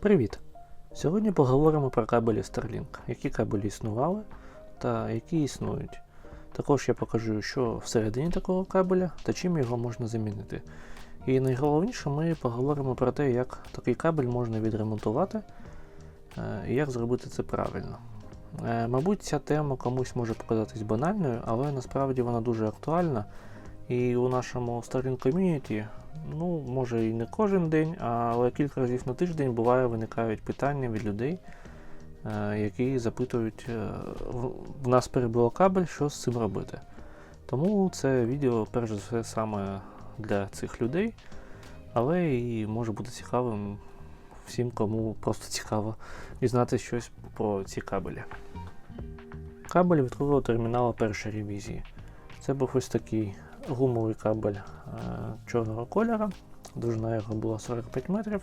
Привіт! Сьогодні поговоримо про кабелі Starlink, які кабелі існували та які існують. Також я покажу, що всередині такого кабеля та чим його можна замінити. І найголовніше ми поговоримо про те, як такий кабель можна відремонтувати е, і як зробити це правильно. Е, Мабуть, ця тема комусь може показатись банальною, але насправді вона дуже актуальна. І у нашому Starlink ком'юніті, ну, може і не кожен день, але кілька разів на тиждень буває виникають питання від людей, е, які запитують, е, в- нас перебило кабель, що з цим робити. Тому це відео перш за все саме для цих людей, але і може бути цікавим всім, кому просто цікаво дізнатися щось про ці кабелі. Кабель відкрило терміналу першої ревізії. Це був ось такий гумовий кабель е, чорного кольора. Довжина його була 45 метрів.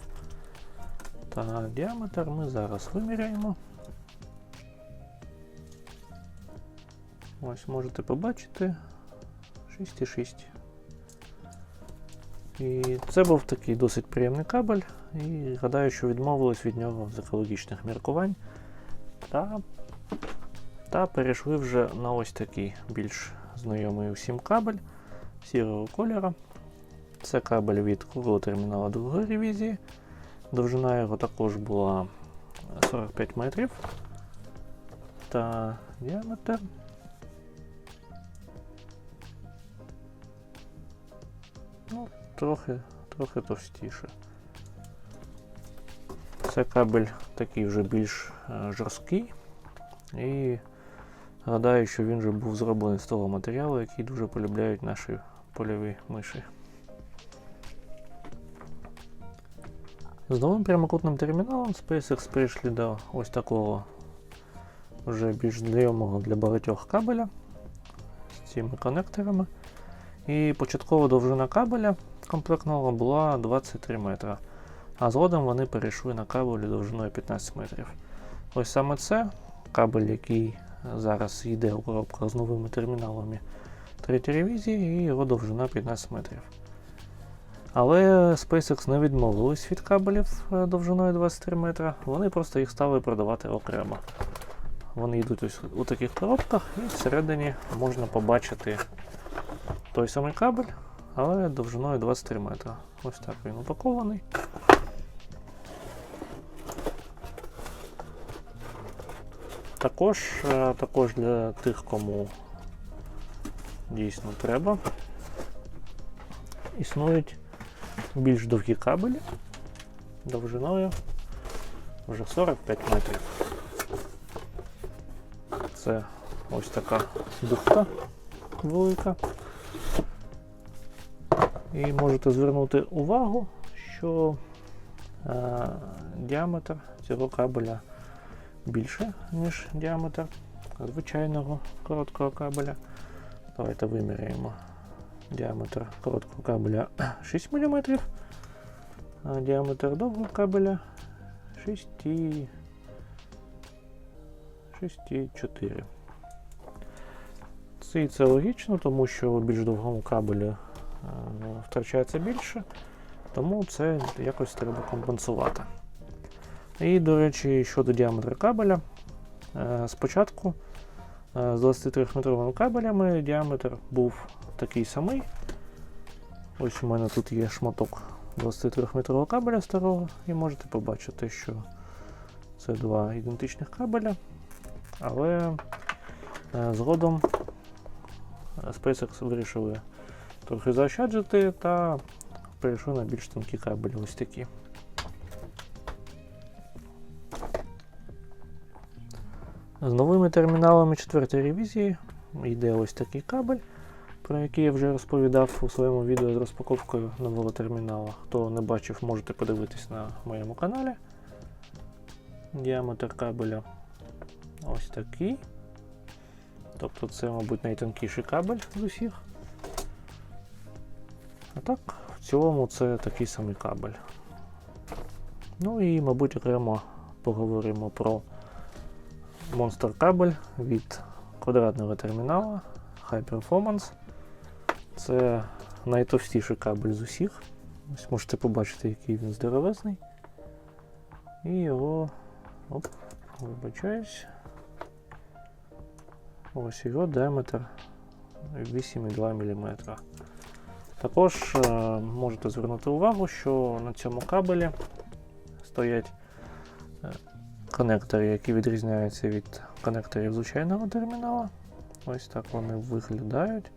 Та діаметр ми зараз виміряємо. Ось можете побачити 6,6. І це був такий досить приємний кабель, і гадаю, що відмовились від нього з екологічних міркувань. Та, та перейшли вже на ось такий більш знайомий усім кабель сірого кольору. Це кабель від круглого термінала другої ревізії. Довжина його також була 45 метрів. Та діаметр. Ну, трохи, трохи товстіше. Це кабель такий вже більш е, жорсткий. І гадаю, що він вже був зроблений з того матеріалу, який дуже полюбляють наші польові миші. З новим прямокутним терміналом SpaceX прийшли до ось такого вже більш знайомого для багатьох кабеля з цими конекторами. І початкова довжина кабеля комплектного була 23 метра. А згодом вони перейшли на кабелі довжиною 15 метрів. Ось саме це кабель, який зараз йде у коробках з новими терміналами третьої ревізії, і його довжина 15 метрів. Але SpaceX не відмовились від кабелів е, довжиною 23 метра, вони просто їх стали продавати окремо. Вони йдуть ось у таких коробках, і всередині можна побачити той самий кабель, але довжиною 23 метра. Ось так він упакований. Також, е, також для тих, кому дійсно треба, існують більш довгі кабелі довжиною вже 45 метрів. Це ось така бухта велика. І можете звернути увагу, що е, діаметр цього кабеля більше, ніж діаметр звичайного короткого кабеля. Давайте виміряємо діаметр короткого кабеля 6 мм, а діаметр довгого кабеля 6,4. 6,4. Це і це логічно, тому що у більш довгому кабелі е, втрачається більше, тому це якось треба компенсувати. І, до речі, щодо діаметру кабеля, е, спочатку з 23-метровими кабелями діаметр був такий самий. Ось у мене тут є шматок 23-метрового кабеля старого, і можете побачити, що це два ідентичних кабеля. Але е, згодом е, SpaceX вирішили трохи заощаджити та перейшли на більш тонкі кабелі ось такі. З новими терміналами четвертої ревізії йде ось такий кабель, про який я вже розповідав у своєму відео з розпаковкою нового термінала. Хто не бачив, можете подивитись на моєму каналі. Діаметр кабеля ось такий. Тобто це, мабуть, найтонкіший кабель з усіх. А так, в цілому це такий самий кабель. Ну і, мабуть, окремо поговоримо про Monster кабель від квадратного термінала High Performance. Це найтовстіший кабель з усіх. Ось можете побачити, який він здоровезний. І його. Оп, вибачаюсь. Ось його діаметр 8,2 мм. Також е, можете звернути увагу, що на цьому кабелі стоять е, конектори, які відрізняються від конекторів звичайного термінала. Ось так вони виглядають.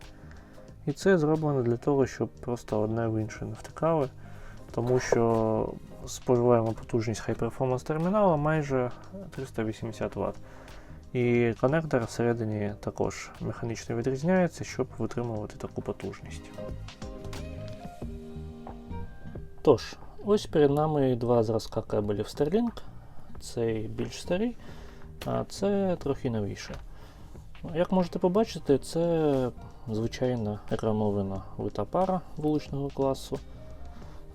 І це зроблено для того, щоб просто одне в інше не втикали, тому що споживаємо потужність High Performance термінала майже 380 Вт. І конектор всередині також механічно відрізняється, щоб витримувати таку потужність. Тож, ось перед нами два зразка кабелів Starlink. Цей більш старий, а це трохи новіше. Як можете побачити, це звичайна екранована вита пара вуличного класу.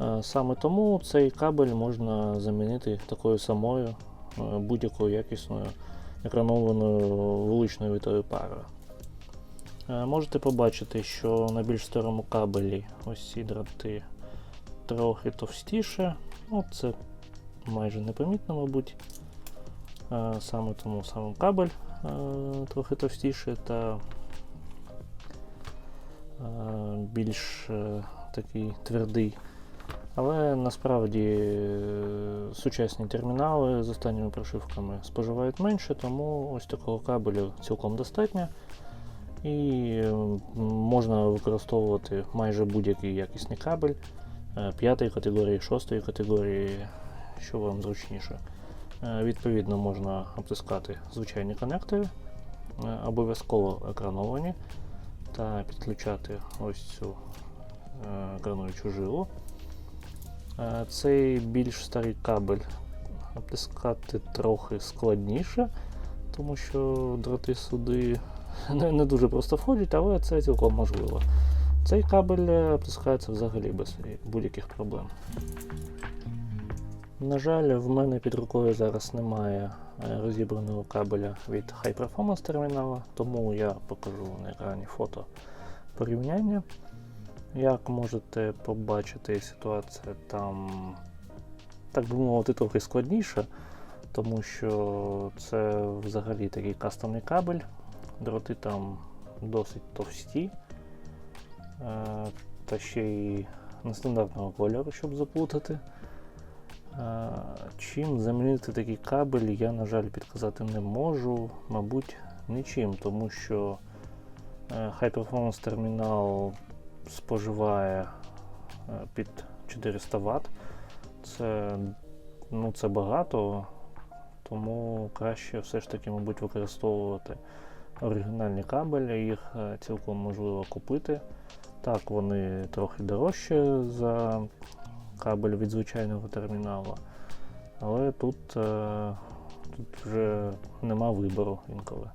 Е, Саме тому цей кабель можна замінити такою самою е, будь-якою якісною екранованою вуличною витою парою. Е, Можете побачити, що на більш старому кабелі ось ці дроти трохи товстіше. Ну, це майже непомітно, мабуть. Е, Саме тому сам кабель е, трохи товстіше та е, більш такий твердий. Але насправді сучасні термінали з останніми прошивками споживають менше, тому ось такого кабелю цілком достатньо. І можна використовувати майже будь-який якісний кабель п'ятої категорії, шостої категорії, що вам зручніше. Е, Відповідно, можна обтискати звичайні конектори, е, обов'язково екрановані, та підключати ось цю е, екрануючу жилу. Цей більш старий кабель обтискати трохи складніше, тому що дроти сюди не, дуже просто входять, але це цілком можливо. Цей кабель обтискається взагалі без будь-яких проблем. На жаль, в мене під рукою зараз немає е, розібраного кабеля від High Performance термінала, тому я покажу на екрані фото порівняння. Як можете побачити, ситуація там, так би мовити, трохи складніша, тому що це взагалі такий кастомний кабель, дроти там досить товсті, е, та ще й нестандартного кольору, щоб заплутати. Чим замінити такий кабель, я, на жаль, підказати не можу, мабуть, нічим, тому що е, High Performance термінал споживає е, під 400 Вт. Це, ну, це багато, тому краще все ж таки, мабуть, використовувати оригінальні кабелі, їх е, цілком можливо купити. Так, вони трохи дорожчі за кабель від звичайного терміналу, але тут, е, тут вже нема вибору інколи.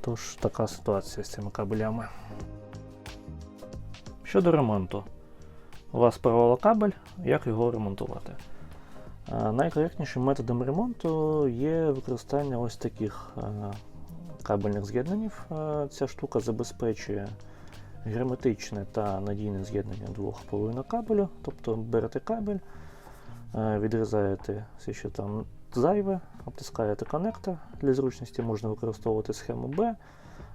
Тож така ситуація з цими кабелями. Щодо ремонту, у вас порвало кабель, як його ремонтувати? Е, Найкоректнішим методом ремонту є використання ось таких е, кабельних з'єднанів. Ця штука забезпечує герметичне та надійне з'єднання двох половинок кабелю. Тобто берете кабель, е, відрізаєте все, що там зайве, обтискаєте коннектор. Для зручності можна використовувати схему B,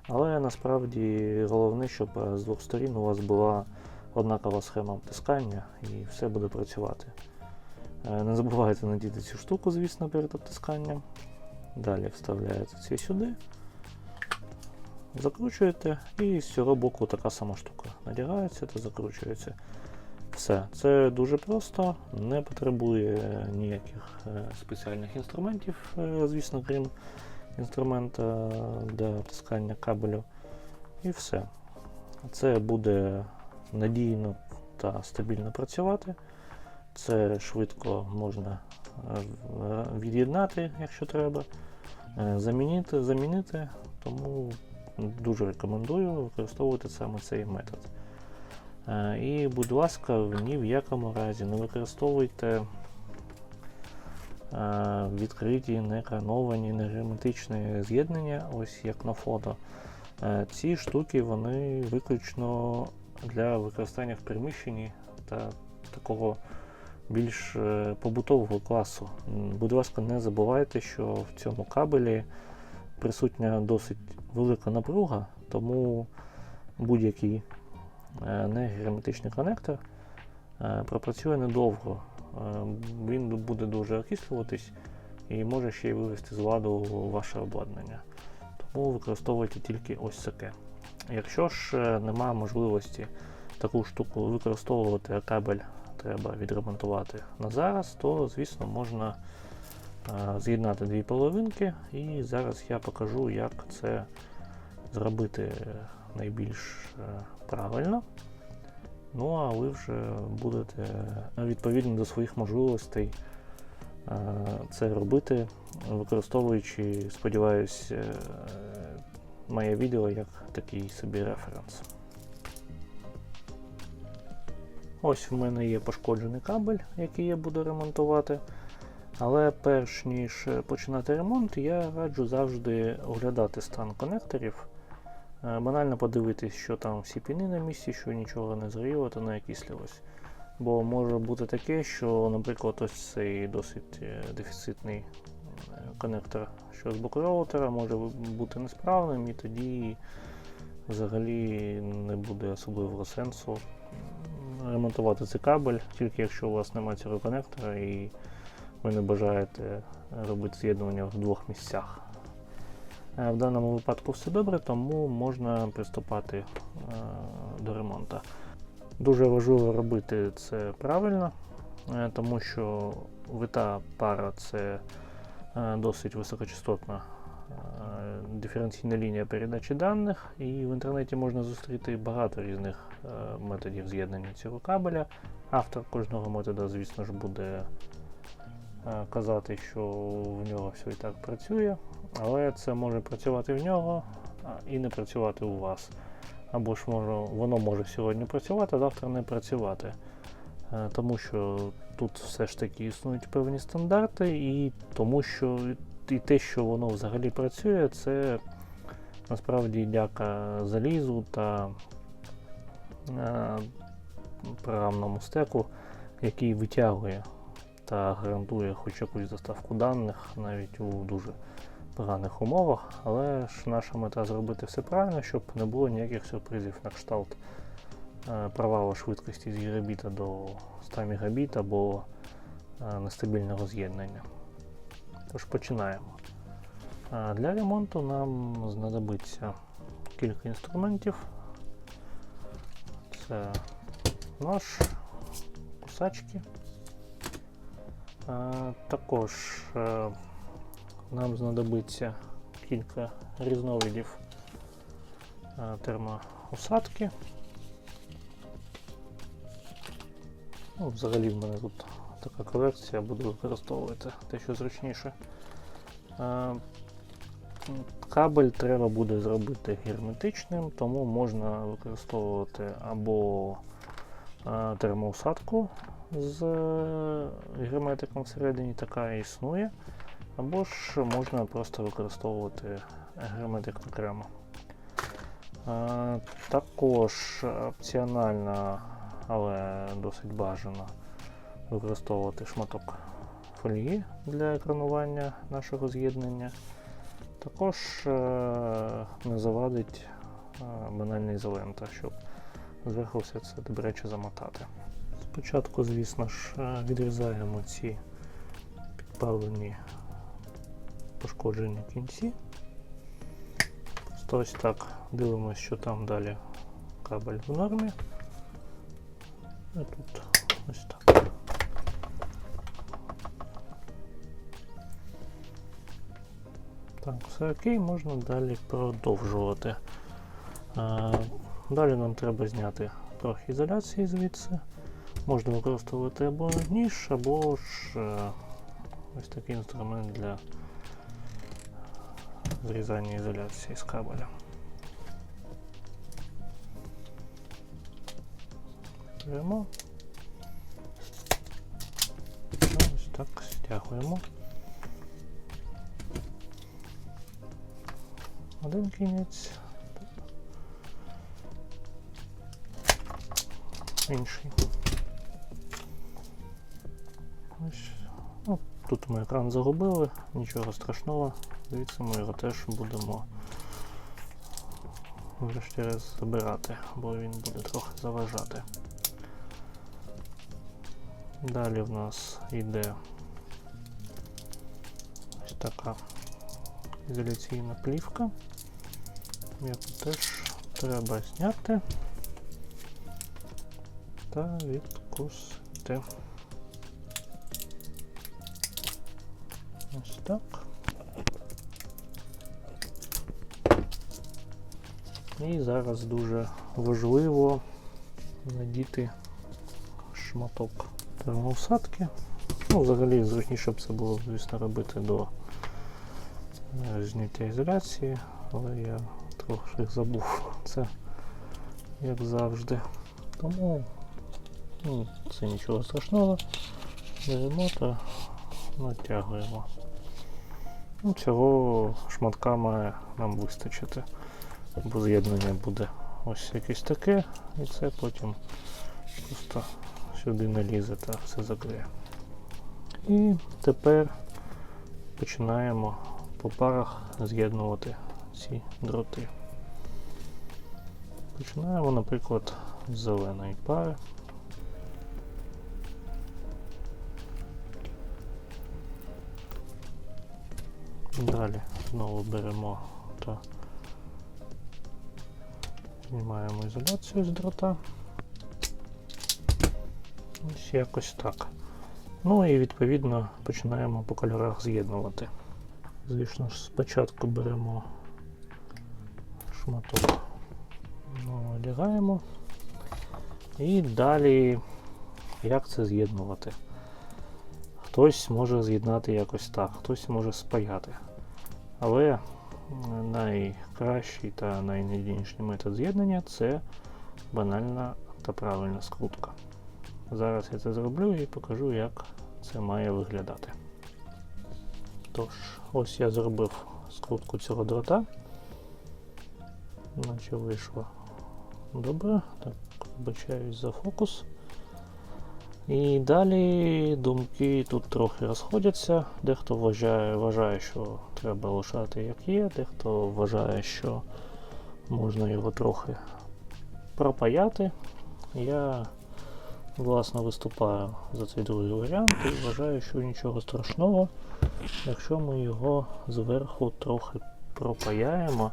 але насправді головне, щоб е, з двох сторін у вас була однакова схема обтискання і все буде працювати. Е, Не забувайте надіти цю штуку, звісно, перед обтисканням. Далі вставляєте ці сюди, закручуєте, і з цього боку така сама штука надягається та закручується. Все, це дуже просто, не потребує ніяких е, спеціальних інструментів, е, звісно, крім інструмента для обтискання кабелю. І все. Це буде надійно та стабільно працювати. Це швидко можна е, від'єднати, якщо треба, замінити, замінити, тому дуже рекомендую використовувати саме цей метод. Е, І, будь ласка, ні в якому разі не використовуйте е, відкриті, не герметичні з'єднання, ось як на фото. Е, Ці штуки вони виключно для використання в приміщенні та такого більш побутового класу. Будь ласка, не забувайте, що в цьому кабелі присутня досить велика напруга, тому будь-який е, негерметичний коннектор е, пропрацює недовго. Е, Він буде дуже окислюватись і може ще й вивести з ладу ваше обладнання. Тому використовуйте тільки ось таке. Якщо ж немає можливості таку штуку використовувати, а кабель треба відремонтувати на зараз, то звісно можна з'єднати дві половинки, і зараз я покажу, як це зробити найбільш е, правильно. Ну а ви вже будете е, відповідно до своїх можливостей е, це робити, використовуючи, сподіваюсь, е, моє відео як такий собі референс. Ось в мене є пошкоджений кабель, який я буду ремонтувати. Але перш ніж починати ремонт, я раджу завжди оглядати стан конекторів. Е, Банально подивитись, що там всі піни на місці, що нічого не згоріло та не окислилось. Бо може бути таке, що, наприклад, ось цей досить е, дефіцитний е, конектор, що з боку роутера може бути несправним, і тоді взагалі не буде особливого сенсу ремонтувати цей кабель, тільки якщо у вас немає цього конектора і ви не бажаєте робити з'єднування в двох місцях. Е, В даному випадку все добре, тому можна приступати е, до ремонту. Дуже важливо робити це правильно, е, тому що вита пара це досить високочастотна диференційна лінія передачі даних, і в інтернеті можна зустріти багато різних методів з'єднання цього кабеля. Автор кожного методу, звісно ж, буде казати, що в нього все і так працює, але це може працювати в нього і не працювати у вас. Або ж може, воно може сьогодні працювати, а завтра не працювати. Е, Тому що тут все ж таки існують певні стандарти, і тому що і те, що воно взагалі працює, це насправді дяка залізу та е, програмному стеку, який витягує та гарантує хоч якусь доставку даних навіть у дуже поганих умовах, але ж наша мета зробити все правильно, щоб не було ніяких сюрпризів на кшталт е, провалу швидкості з гігабіта до 100 мегабіт або е, нестабільного з'єднання. Тож починаємо. Е, Для ремонту нам знадобиться кілька інструментів. Це нож, кусачки. Також е, нам знадобиться кілька різновидів е, термоусадки. Ну, взагалі в мене тут така колекція, буду використовувати те, що зручніше. Е, Кабель треба буде зробити герметичним, тому можна використовувати або термоусадку з е, герметиком всередині, така існує. Або ж можна просто використовувати герметик окремо. Е, Також опціонально, але досить бажано використовувати шматок фольги для екранування нашого з'єднання. Також е, не завадить банальна ізолента, щоб зверху все це добряче замотати. Спочатку, звісно ж, е, відрізаємо ці підпалені пошкоджені кінці. Просто ось так дивимося, що там далі кабель в нормі. І тут ось так. Так, все окей, можна далі продовжувати. Е, Далі нам треба зняти трохи ізоляції звідси. Можна використовувати або ніж, або ж е, ось такий інструмент для зрізання ізоляції з кабеля. Беремо. Ось так стягуємо. Один кінець. Інший. Ось. Ну, тут ми екран загубили, нічого страшного. Звідси ми його теж будемо врешті-решт забирати, бо він буде трохи заважати. Далі в нас йде ось така ізоляційна плівка, яку теж треба зняти та відкусити. Ось так. І зараз дуже важливо надіти шматок термоусадки. Ну, взагалі зручніше б це було, звісно, робити до е, зняття ізоляції, але я трохи забув це, як завжди. Тому ну, це нічого страшного. Беремо та натягуємо. Ну, цього шматка має нам вистачити, бо з'єднання буде ось якесь таке, і це потім просто сюди налізе та все закриє. І тепер починаємо по парах з'єднувати ці дроти. Починаємо, наприклад, з зеленої пари. Далі знову беремо та знімаємо ізоляцію з дрота. Ось якось так. Ну і відповідно починаємо по кольорах з'єднувати. Звісно ж, спочатку беремо шматок, ну, одягаємо. І далі як це з'єднувати. Хтось може з'єднати якось так, хтось може спаяти. Але найкращий та найнадійніший метод з'єднання це банальна та правильна скрутка. Зараз я це зроблю і покажу, як це має виглядати. Тож, ось я зробив скрутку цього дрота. Наче вийшло добре. Так, вибачаюсь за фокус. І далі думки тут трохи розходяться. Дехто вважає, вважає, що треба лишати як є, дехто вважає, що можна його трохи пропаяти. Я власне виступаю за цей другий варіант і вважаю, що нічого страшного, якщо ми його зверху трохи пропаяємо,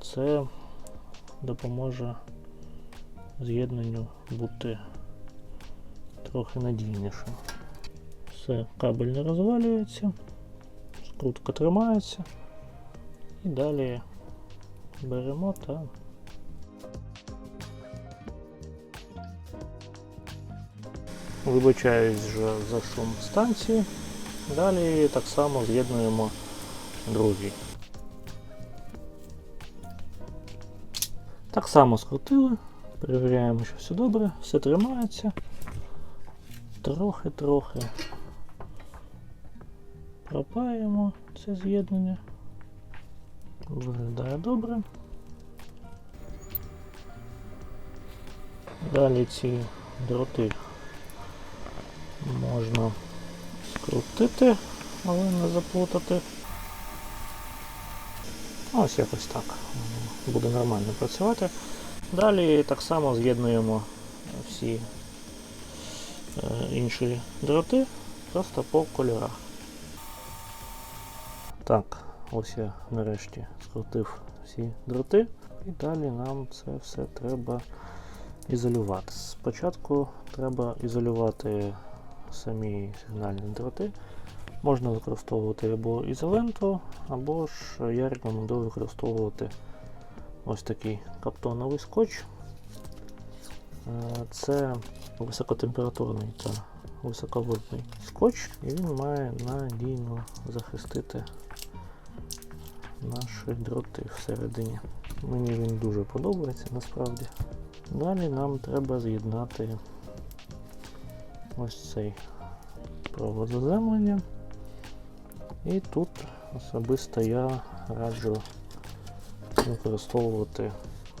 це допоможе з'єднанню бути трохи надійнішим. Все, кабель не розвалюється, скрутка тримається. І далі беремо та вибачаюсь вже за шум станції. Далі так само з'єднуємо другий. Так само скрутили, перевіряємо, що все добре, все тримається. Трохи-трохи пропаємо це з'єднання. Виглядає добре. Далі ці дроти можна скрутити, але не заплутати. Ось якось так. Буде нормально працювати. Далі так само з'єднуємо всі інші дроти просто по кольорах. Так, ось я нарешті скрутив всі дроти і далі нам це все треба ізолювати. Спочатку треба ізолювати самі сигнальні дроти. Можна використовувати або ізоленту, або ж я рекомендую використовувати ось такий каптоновий скотч. Е, Це високотемпературний та висоководний скотч, і він має надійно захистити наші дроти всередині. Мені він дуже подобається насправді. Далі нам треба з'єднати ось цей провод заземлення. І тут особисто я раджу використовувати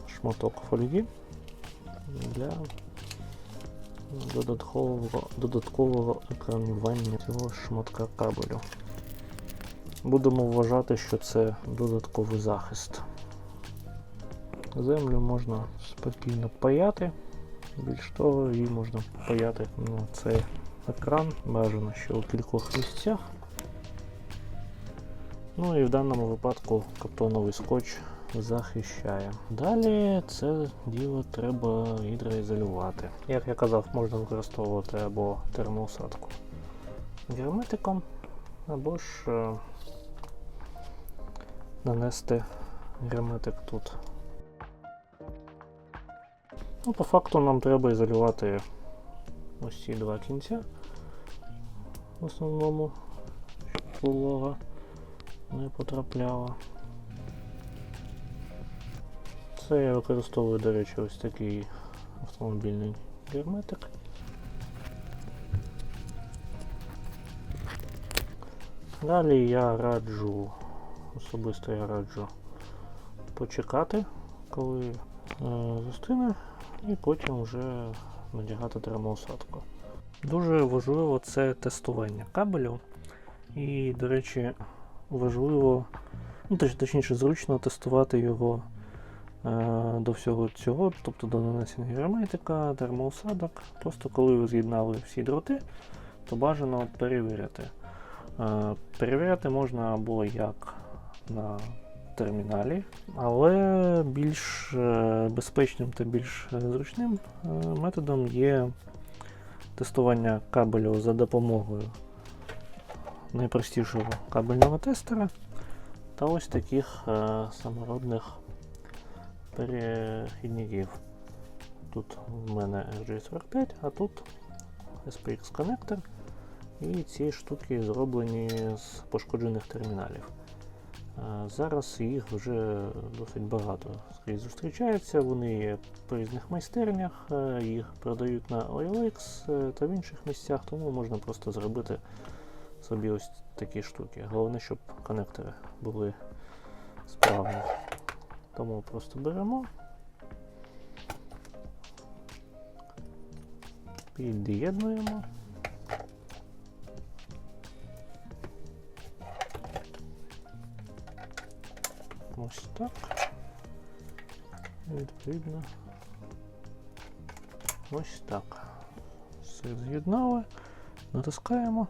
шматок фольги для додаткового, додаткового екранування цього шматка кабелю. Будемо вважати, що це додатковий захист. Землю можна спокійно паяти. Більш того, її можна паяти на цей екран, бажано ще у кількох місцях. Ну і в даному випадку каптоновий скотч захищає. Далі це діло треба гідроізолювати. Як я казав, можна використовувати або термоусадку герметиком, або ж е, нанести герметик тут. Ну, по факту нам треба ізолювати ось ці два кінця. В основному, щоб волога не потрапляла. Це я використовую, до речі, ось такий автомобільний герметик. Далі я раджу, особисто я раджу почекати, коли е, застине, і потім вже надягати термоусадку. Дуже важливо це тестування кабелю. І, до речі, важливо, ну точ- точніше, зручно тестувати його до всього цього, тобто до нанесення герметика, термоусадок. Просто коли ви з'єднали всі дроти, то бажано перевіряти. Е, перевіряти можна або як на терміналі, але більш е, безпечним та більш е, зручним е, методом є тестування кабелю за допомогою найпростішого кабельного тестера та ось таких е, самородних перехідників. Тут в мене RJ45, а тут SPX коннектор. І ці штуки зроблені з пошкоджених терміналів. Зараз їх вже досить багато скрізь зустрічається. Вони є по різних майстернях, е, їх продають на OLX е, та в інших місцях, тому можна просто зробити собі ось такі штуки. Головне, щоб коннектори були справні. Тому просто беремо. Під'єднуємо. Ось так. Відповідно. Ось так. Все з'єднали. Натискаємо.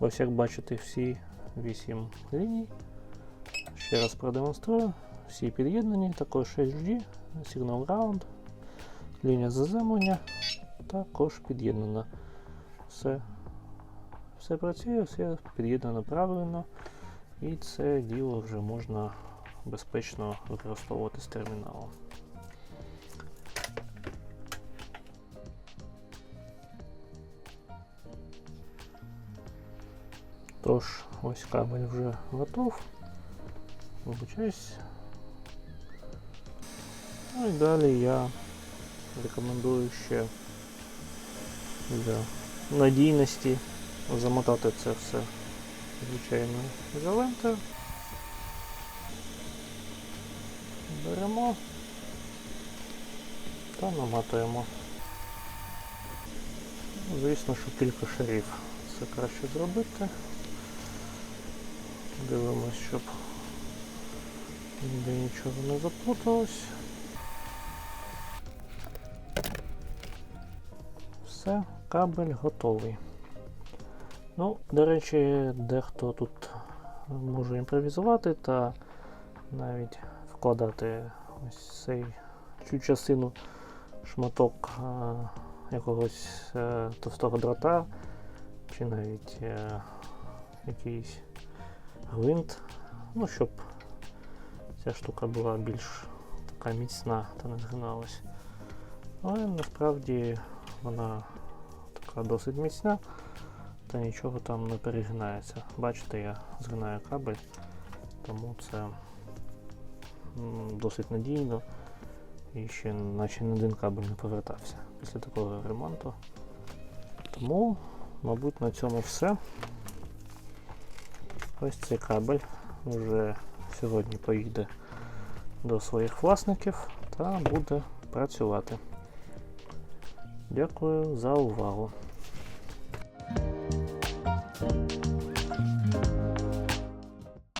Ось як бачите, всі 8 ліній. Ще раз продемонструю. Всі під'єднані, також HG, Signal Ground, лінія заземлення також під'єднана. Все, все працює, все під'єднано правильно. І це діло вже можна безпечно використовувати з терміналом. Тож, ось кабель вже готов. Вибачаюсь. Ну і далі я рекомендую ще для надійності замотати це все звичайно ізолентою. Беремо та наматуємо. Ну, Звісно, що кілька шарів це краще зробити. Дивимось, щоб ніде нічого не заплуталось. Все, кабель готовий. Ну, до речі, дехто тут може імпровізувати та навіть вкладати ось цей цю частину шматок а, якогось е, товстого дрота, чи навіть е, якийсь гвинт, ну, щоб ця штука була більш така міцна та не згиналась. Але насправді вона така досить міцна та нічого там не перегинається. Бачите, я згинаю кабель, тому це досить надійно і ще наче не один кабель не повертався після такого ремонту. Тому, мабуть, на цьому все. Ось цей кабель вже сьогодні поїде до своїх власників та буде працювати. Дякую за увагу.